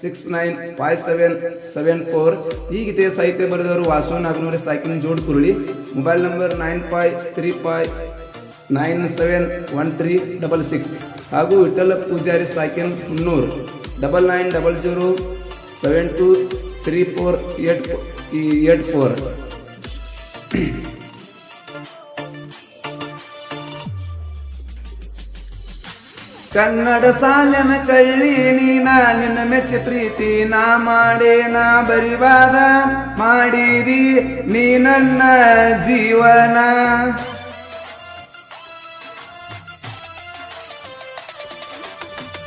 Six nine five seven seven four ಗೀತೆಯ ಸಾಹಿತ್ಯ ಬರೆದವರು ವಾಸು ನಾಗನೂರ ಸಾಕಿನ ಜೋಡ್ ಕುರುಳಿ. Mobile number nine five three five nine seven one three double six ಹಾಗೂ Vittala Pujari ಸಾಕಿನ್ Munnur. Double nine double zero seven two three four eight eight four Kannada ಸಾಲನ ಕಳ್ಳಿ ನೀನ ನಿನ್ನ ಮೆಚ್ಚ ಪ್ರೀತಿ, ನಾ ಮಾಡೇನ ಬರಿವಾದ ಮಾಡಿದಿ ನೀ ನನ್ನ ಜೀವನ.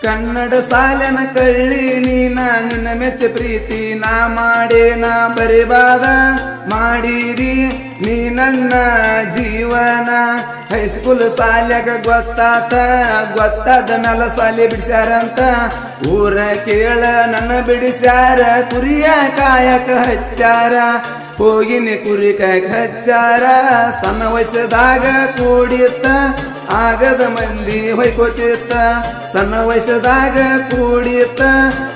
ಕನ್ನಡ ಸಾಲನ ಕಳ್ಳಿ ನೀನ ನಿನ್ನ ಮೆಚ್ಚ ಪ್ರೀತಿ, ನಾ ಮಾಡೇನ ಬರಿವಾದ ಮಾಡಿದಿ ನೀ ನನ್ನ ಜೀವನ. ಹೈಸ್ಕೂಲ್ ಸಾಲ್ಯಾಗ ಗೊತ್ತಾತ, ಗೊತ್ತಾದ ಮೇಲೆ ಸಾಲಿ ಬಿಡಿಸ್ಯಾರಂತ. ಊರ ಕೇಳ ನನ್ನ ಬಿಡಿಸ್ಯಾರ, ಕುರಿಯ ಕಾಯಕ ಹಚ್ಚಾರ. ಹೋಗಿನಿ ಕುರಿ ಕಾಯಕ ಹಚ್ಚಾರ, ಸಣ್ಣ ಕೂಡಿತ್ತ, ಆಗದ ಮಂದಿ ಹೊಯ್ಕೋತಿತ್ತ. ಸಣ್ಣ ವಯಸ್ಸದಾಗ ಕೂಡಿತ್ತ,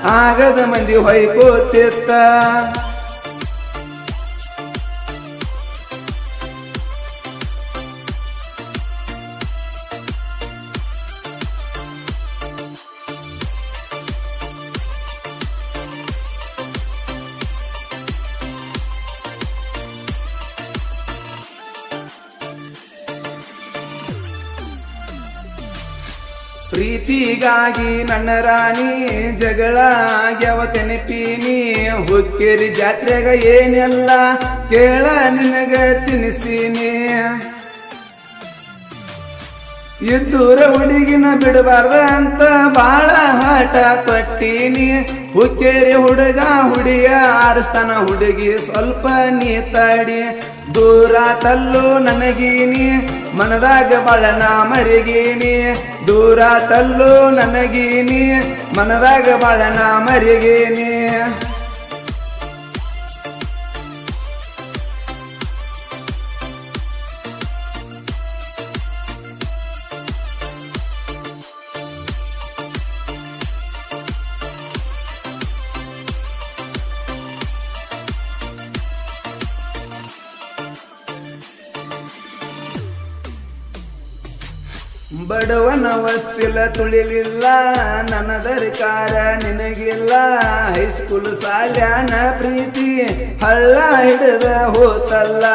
ಆಗದ ಮಂದಿ ಹೊಯ್ಕೋತಿತ್ತ. ಪ್ರೀತಿಗಾಗಿ ನನ್ನ ರಾಣಿ ಜಗಳ ಯಾವ ಕಣಪೀನಿ ಹೊಕ್ಕೇರಿ ಜಾತ್ರೆಗ ಏನೆಲ್ಲ ಕೇಳ ನಿನಗ ತಿನಿಸೀನಿ ಇದ್ದೂರ ಹುಡುಗಿನ ಬಿಡಬಾರ್ದ ಅಂತ ಬಾಳ ಹಾಟ ತೊಟ್ಟೀನಿ ಹುಕ್ಕೇರಿ ಹುಡುಗ ಹುಡಿಯ ಆರಿಸ್ತಾನ ಹುಡುಗಿ ಸ್ವಲ್ಪ ನೀ ತಡಿ ದೂರ ತಲ್ಲು ನನಗೀನಿ, ಮನದಾಗ ಬಳನ ಮರಿಗೀನಿ. ದೂರ ತಲ್ಲು ನನಗೀನಿ, ಮನದಾಗ ಬಳನ ಮರಿಗೀನಿ. ಬಡವನ ವಸ್ತಿಲ ತುಳಿಲಿಲ್ಲ ನನ್ನ ದರ್ಕಾರ ನಿನಗಿಲ್ಲ. ಹೈಸ್ಕೂಲ್ ಸಾಲ್ಯಾನ ಪ್ರೀತಿ ಹಳ್ಳ ಹಿಡಿದ ಹೋತಲ್ಲ.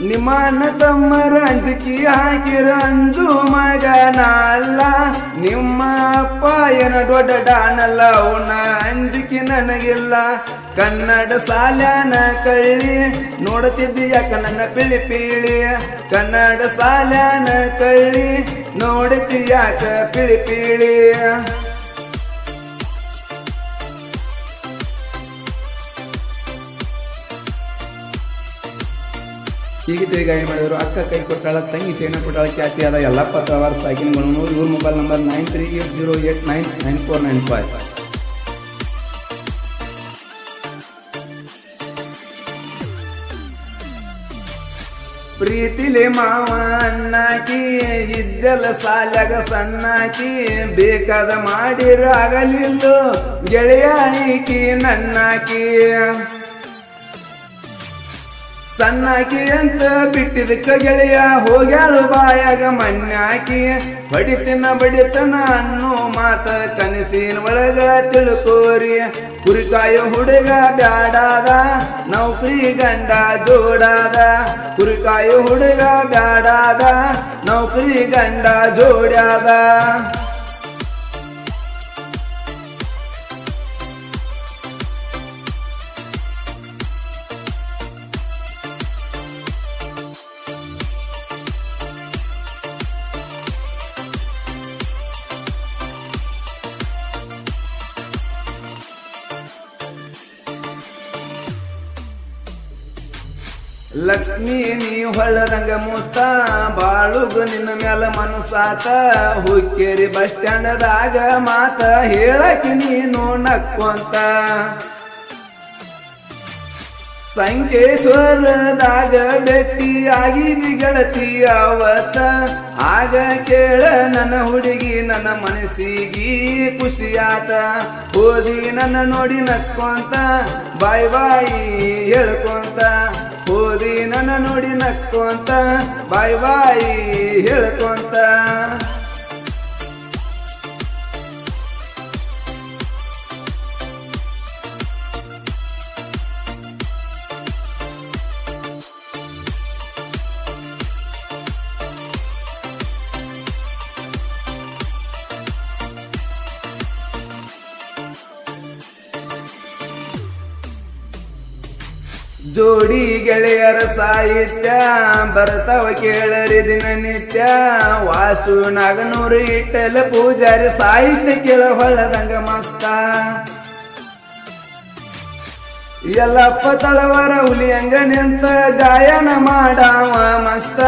ನಿಮ್ಮನ್ನ ತಮ್ಮರ ಅಂಜಿಕೆ ಹಾಕಿರ ಅಂಜು ಮಗನಲ್ಲ, ನಿಮ್ಮ ಅಪ್ಪ ಏನ ದೊಡ್ಡ ಡಾನಲ್ಲ ಅವನ ಅಂಜಿಕೆ ನನಗಿಲ್ಲ. ಕನ್ನಡ ಸಾಲ್ಯಾನ ಕಳ್ಳಿ ನೋಡುತ್ತಿದ್ದಿ ಯಾಕ ನನ್ನ ಪಿಳಿ ಪೀಳಿ. ಕನ್ನಡ ಸಾಲ್ಯಾನ ಕಳ್ಳಿ ನೋಡುತ್ತಿ ಯಾಕ ಪಿಳಿ ಪೀಳಿ. ಹೀಗೆ ಗಾಯ ಮಾಡಿದ್ರು, ಅಕ್ಕ ಕೈ ಕೊಟ್ಟಾಳ, ತಂಗಿ ಚೈನ ಕೊಟ್ಟಾಳ ಖ್ಯಾತಿಯಾದ ಪತ್ರ ತವಾರ್ ಸಾಕಿನ ಗಣನೂರು ಇವ್ರ mobile number nine three eight zero eight nine nine four nine five ಪ್ರೀತಿಲಿ ಮಾವ ಅನ್ನಾಕಿ, ಇದ್ದಲ್ಲ ಸಾಲಾಗ ಸಣ್ಣಾಕಿ, ಬೇಕಾದ ಮಾಡಿರೋ ಆಗಲಿಲ್ಲ ಗೆಳೆಯ ಈಕಿ ನನ್ನಾಕಿ. ಸಣ್ಣಾಕಿ ಅಂತ ಬಿಟ್ಟಿದಕ್ಕ ಗೆಳೆಯ, ಹೋಗ್ಯಾಳು ಬಾಯಾಗ ಮಣ್ಣಾಕಿ. ಬಡಿತನ ಬಡಿತನ ಅನ್ನೋ ಮಾತ ಕನಸಿನ ಒಳಗ ತಿಳ್ಕೋರಿ. ಕುರಿಕಾಯ ಹುಡುಗ ಬ್ಯಾಡಾದ, ನೌಕರಿ ಗಂಡ ಜೋಡಾದ. ಕುರಿಕಾಯ ಹುಡುಗ ಬ್ಯಾಡಾದ, ನೌಕರಿ ಗಂಡ ಜೋಡ್ಯಾದ. ಲಕ್ಷ್ಮೀ ನೀ ಹೊಳ್ಳದಂಗ ಮುತ್ತ ಬಾಳುಗ ನಿನ್ನ ಮ್ಯಾಲ ಮನಸಾತ, ಹುಕ್ಕೇರಿ ಬಸ್ ಸ್ಟ್ಯಾಂಡದಾಗ ಮಾತ ಹೇಳಕಿ ನೀನು ನಕ್ಕೊಂತ. ಸಂಕೇಶ್ವರದಾಗ ಭೇಟಿ ಆಗಿದಿ ಗೆಳತಿ ಅವತ್ತ, ಆಗ ಕೇಳ ನನ್ನ ಹುಡುಗಿ ನನ್ನ ಮನಸ್ಸಿಗೆ ಖುಷಿಯಾತ. ಓದಿ ನನ್ನ ನೋಡಿ ನಕ್ಕೊಂತ, ಬಾಯ್ ಬಾಯಿ ಹೇಳ್ಕೊಂತ. ಓದಿ ನನ್ನ ನೋಡಿ ನಕ್ಕೊಂತ ಬಾಯ್ ಬಾಯಿ ಹೇಳ್ಕೊಂತ ಜೋಡಿ ಗೆಳೆಯರ ಸಾಹಿತ್ಯ ಬರ್ತಾವ ಕೇಳರಿ ದಿನನಿತ್ಯ ವಾಸು ನಾಗನೂರು ಇಟ್ಟಲ ಪೂಜಾರಿ ಸಾಹಿತ್ಯ ಕೇಳ ಹೊಳ್ಳದಂಗ ಮಸ್ತ. ಎಲ್ಲಪ್ಪ ತಳವರ ಹುಲಿಯಂಗ ನಿಂತ ಗಾಯನ ಮಾಡಾವ ಮಸ್ತ.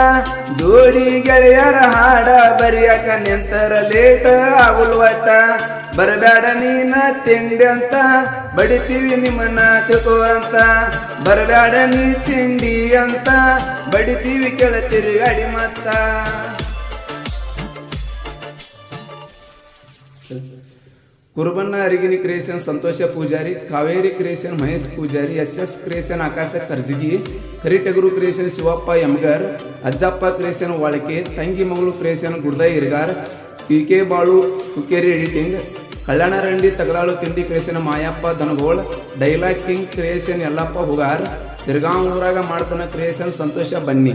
ಜೋಡಿ ಗೆಳೆಯರ ಹಾಡ ಬರಿಯಕ ನಿಂತರ ಲೇಟ ಆಗುಲ್ವಟ. ಬರಬೇಡ ನೀನ ತಿಂಡಿ ಅಂತ, ಬಡಿತೀವಿ ನಿಮ್ಮನ್ನ ಅಂತ. ಬರಬೇಡ ನೀ ತಿಂಡಿ ಅಂತ, ಬಡಿತೀವಿ ಕೇಳತ್ತಿರಿ ಅಡಿ ಮತ್ತ. ಕುರುಬಣ್ಣ ಅರಿಗಿನಿ creation, Santosh Pujari, Kaveri creation, Mahesh Pujari S S creation, Akash Karjagi ಕರಿಟಗುರು creation, Shivappa ಎಮ್ಗರ್ ಅಜ್ಜಪ್ಪ ಕ್ರಿಯೇಷನ್, ವಾಳಕೆ, ತಂಗಿ ಮಗಳು ಕ್ರಿಯೇಷನ್ ಗುಡ್ದ ಇರ್ಗಾರ್ P K Balu Kukeri editing ಕಲ್ಯಾಣರಂಡಿ ತಗಲಾಳು, ತಿಂಡಿ creation Mayappa, ದನಗೋಳ್, dialogue king creation Yallappa Hugar, Shirgaon ಊರಾಗ ಮಾಡ್ತಾನ ಕ್ರಿಯೇಷನ್ ಸಂತೋಷ ಬನ್ನಿ.